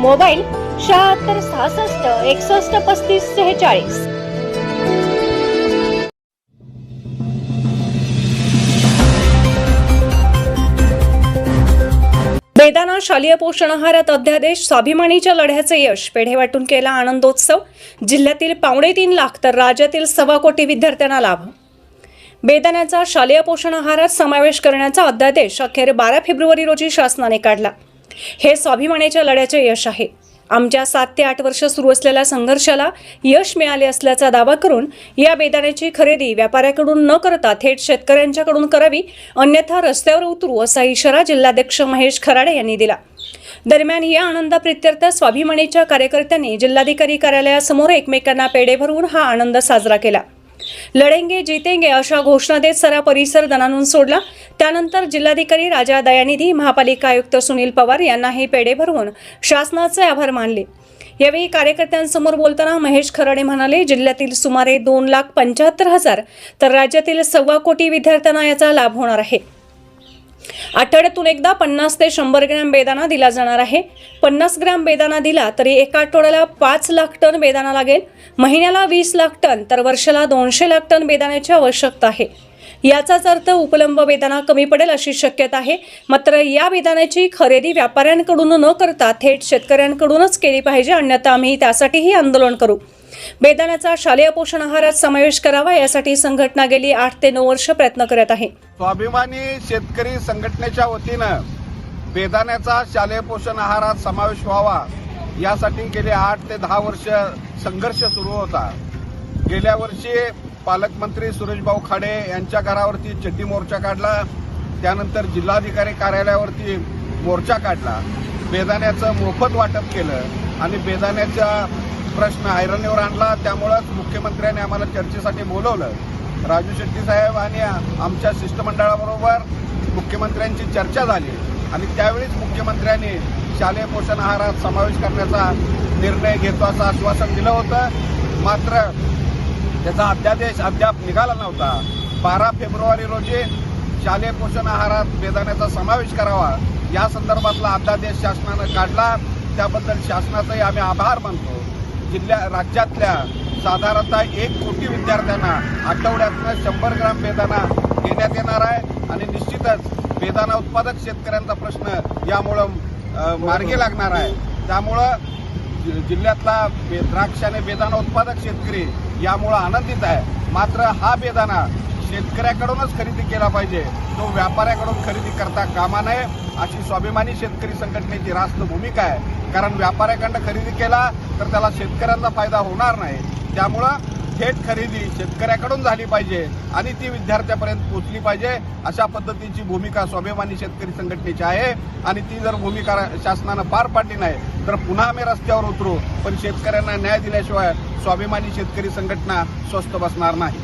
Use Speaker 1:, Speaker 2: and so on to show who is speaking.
Speaker 1: Mobile शहात्तर सहासष्ट एकसष्ट पस्तीस सेहेचाळीस. बेदाना शालेय पोषण आहारात अध्यादेश स्वाभिमानीच्या लढ्याचे यश पेढे वाटून केला आनंदोत्सव. जिल्ह्यातील पावणे तीन लाख तर राज्यातील सव्वा कोटी विद्यार्थ्यांना लाभ. बेदाण्याचा शालेय पोषण आहारात समावेश करण्याचा अध्यादेश अखेर बारा फेब्रुवारी रोजी शासनाने काढला. हे स्वाभिमानाच्या लढ्याचे यश आहे. आमच्या सात ते आठ वर्ष सुरू असलेल्या संघर्षाला यश मिळाले असल्याचा दावा करून या बेदाण्याची खरेदी व्यापाऱ्याकडून न करता थेट शेतकऱ्यांच्याकडून करावी अन्यथा रस्त्यावर उतरू असा इशारा जिल्हाध्यक्ष महेश खराडे यांनी दिला. दरम्यान या आनंदाप्रित्यर्थ स्वाभिमानीच्या कार्यकर्त्यांनी जिल्हाधिकारी कार्यालयासमोर एकमेकांना पेढे भरवून हा आनंद साजरा केला. लढेंगे जितेंगे अशा घोषणा देत सारा परिसर दणानून सोडला. त्यानंतर जिल्हाधिकारी राजा दयानिधी महापालिका आयुक्त सुनील पवार यांना हे पेढे भरवून शासनाचे आभार मानले. यावेळी कार्यकर्त्यांसमोर बोलताना महेश खराडे म्हणाले जिल्ह्यातील सुमारे दोन लाख पंच्याहत्तर हजार तर राज्यातील सव्वा कोटी विद्यार्थ्यांना याचा लाभ होणार आहे. आठवड्यातून एकदा पन्नास ते शंभर ग्रॅम बेदाणा दिला जाणार आहे. पन्नास ग्रॅम बेदाणा दिला तरी एका आठवड्याला पाच लाख टन बेदाणा लागेल. महिन्याला वीस लाख टन तर वर्षाला दोनशे लाख टन बेदाण्याची आवश्यकता आहे. याचाच अर्थ उपलब्ध बेदाणा कमी पडेल अशी शक्यता आहे. मात्र या बेदाण्याची खरेदी व्यापाऱ्यांकडून न करता थेट शेतकऱ्यांकडूनच केली पाहिजे अन्यथा आम्ही त्यासाठीही आंदोलन करू. बेदाण्याचा शालेय पोषण आहारात समावेश करावा यासाठी संघटना गेली आठ ते नऊ वर्ष प्रयत्न करत आहे.
Speaker 2: स्वाभिमानी शेतकरी संघटनेच्या वतीनं बेदाण्याचा शालेय पोषण आहारात समावेश व्हावा. यासाठी गेले आठ ते दहा वर्ष संघर्ष सुरू होता. गेल्या वर्षी पालकमंत्री सुरेशभाऊ खाडे यांच्या घरावरती चड्डी मोर्चा काढला. त्यानंतर जिल्हाधिकारी कार्यालयावरती मोर्चा काढला. बेदाण्याचं मोफत वाटप केलं आणि बेदाण्याचा प्रश्न ऐरणीवर आणला. त्यामुळंच मुख्यमंत्र्यांनी आम्हाला चर्चेसाठी बोलवलं. राजू शेट्टी साहेब आणि आमच्या शिष्टमंडळाबरोबर मुख्यमंत्र्यांची चर्चा झाली. आणि त्यावेळीच मुख्यमंत्र्यांनी शालेय पोषण आहारात समावेश करण्याचा निर्णय घेतो असं आश्वासन दिलं होतं. मात्र त्याचा अध्यादेश अद्याप निघाला नव्हता. बारा फेब्रुवारी रोजी शालेय पोषण आहारात बेदाण्याचा समावेश करावा या संदर्भातला अध्यादेश शासनानं काढला. त्याबद्दल शासनाचाही आम्ही आभार मानतो. जिल्ह्या राज्यातल्या साधारणतः एक कोटी विद्यार्थ्यांना आठवड्यातनं शंभर ग्राम बेदाना देण्यात येणार आहे. आणि निश्चितच बेदाना उत्पादक शेतकऱ्यांचा प्रश्न यामुळं मार्गी लागणार आहे. त्यामुळं जि- जिल्ह्यातला बे- द्राक्ष आणि बेदाना उत्पादक शेतकरी यामुळं आनंदित आहे. मात्र हा बेदाणा शेतकऱ्याकडूनच खरेदी केला पाहिजे. तो व्यापाऱ्याकडून खरेदी करता कामा नये अशी स्वाभिमानी शेतकरी संघटनेची रास्त भूमिका आहे. कारण व्यापाऱ्याकडनं खरेदी केला तर त्याला शेतकऱ्यांचा फायदा होणार नाही. त्यामुळं थेट खरेदी शेतकऱ्याकडून झाली पाहिजे आणि ती विद्यार्थ्यापर्यंत पोहोचली पाहिजे अशा पद्धतीची भूमिका स्वाभिमानी शेतकरी संघटनेची आहे. आणि ती जर भूमिका शासनानं पार पाडली नाही तर पुन्हा आम्ही रस्त्यावर उतरू. पण शेतकऱ्यांना न्याय दिल्याशिवाय स्वाभिमानी शेतकरी संघटना स्वस्त बसणार नाही.